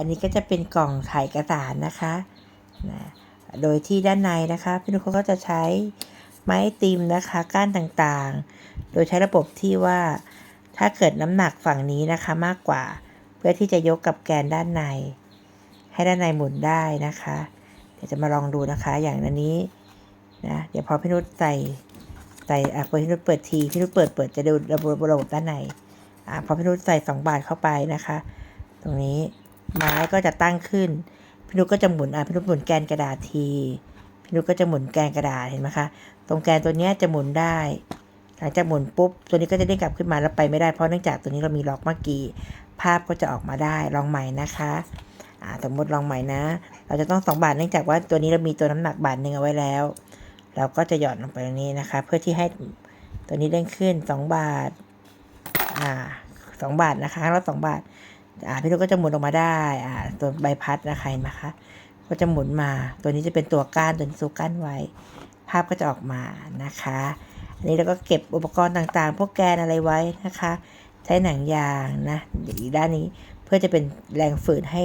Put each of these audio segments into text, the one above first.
อันนี้ก็จะเป็นกล่องถ่ายเอกสารนะคะนะโดยที่ด้านในนะคะพี่นุชเขาก็จะใช้ไม้ติมนะคะก้านต่างๆ โดยใช้ระบบที่ว่าถ้าเกิดน้ำหนักฝั่งนี้นะคะมากกว่า เพื่อที่จะยกกับแกนด้านใน ให้ด้านในหมุนได้นะคะ เดี๋ยวจะมาลองดูนะคะ อย่างอันนี้นะเดี๋ยวพอพี่นุชใส่ใส่อะพอพี่นุชเปิดทีพี่นุชเปิดเปิดจะดูระบบระบบด้านในอะพอพี่นุชใส่สองบาทเข้าไปนะคะ ตรงนี้ ไม้ก็จะตั้งขึ้น พี่นุก็จะหมุนอะพี่นุชหมุนแกนกระดาษที พี่นุก็จะหมุนแกนกระดาษเห็นไหมคะ ตรงแกนตัวเนี้ยจะหมุนได้ หลังจากหมุนปุ๊บ ตัวนี้ก็จะเด้งกลับขึ้นมาแล้วไปไม่ได้เพราะเนื่องจากตัวนี้เรามีล็อกเมื่อกี้ ภาพก็จะออกมาได้ลองใหม่นะคะอ่าสมมติลองใหม่นะ เราจะต้องสองบาทเนื่องจากว่าตัวนี้เรามีตัวน้ำหนักบาทหนึ่งเอาไว้แล้ว เราก็จะหย่อนลงไปตรงนี้นะคะ เพื่อที่ให้ตัวนี้เด้งขึ้นสองบาทอ่าสองบาทนะคะแล้วสองบาท อ่าพี่นุชก็จะหมุนออกมาได้อ่าตัวใบพัดนะคะเห็นไหมคะก็จะหมุนมา ตัวนี้จะเป็นตัวก้านตัวนี้ตัวก้านไว้ ภาพก็จะออกมานะคะอันนี้เราก็เก็บอุปกรณ์ต่างๆ พวกแกนอะไรไว้นะคะ ใช้หนังยางนะอีกด้านนี้เพื่อจะเป็นแรงฝืนให้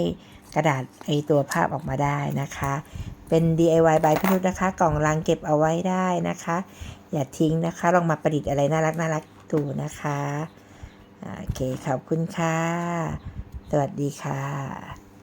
กระดาษไอตัวภาพออกมาได้นะคะ เป็น DIY by พี่นุชนะคะ กล่องลังเก็บเอาไว้ได้นะคะ อย่าทิ้งนะคะ ลองมาประดิษฐ์อะไรน่ารักน่ารักดูนะคะอ่าโอเคขอบคุณค่ะ สวัสดีค่ะ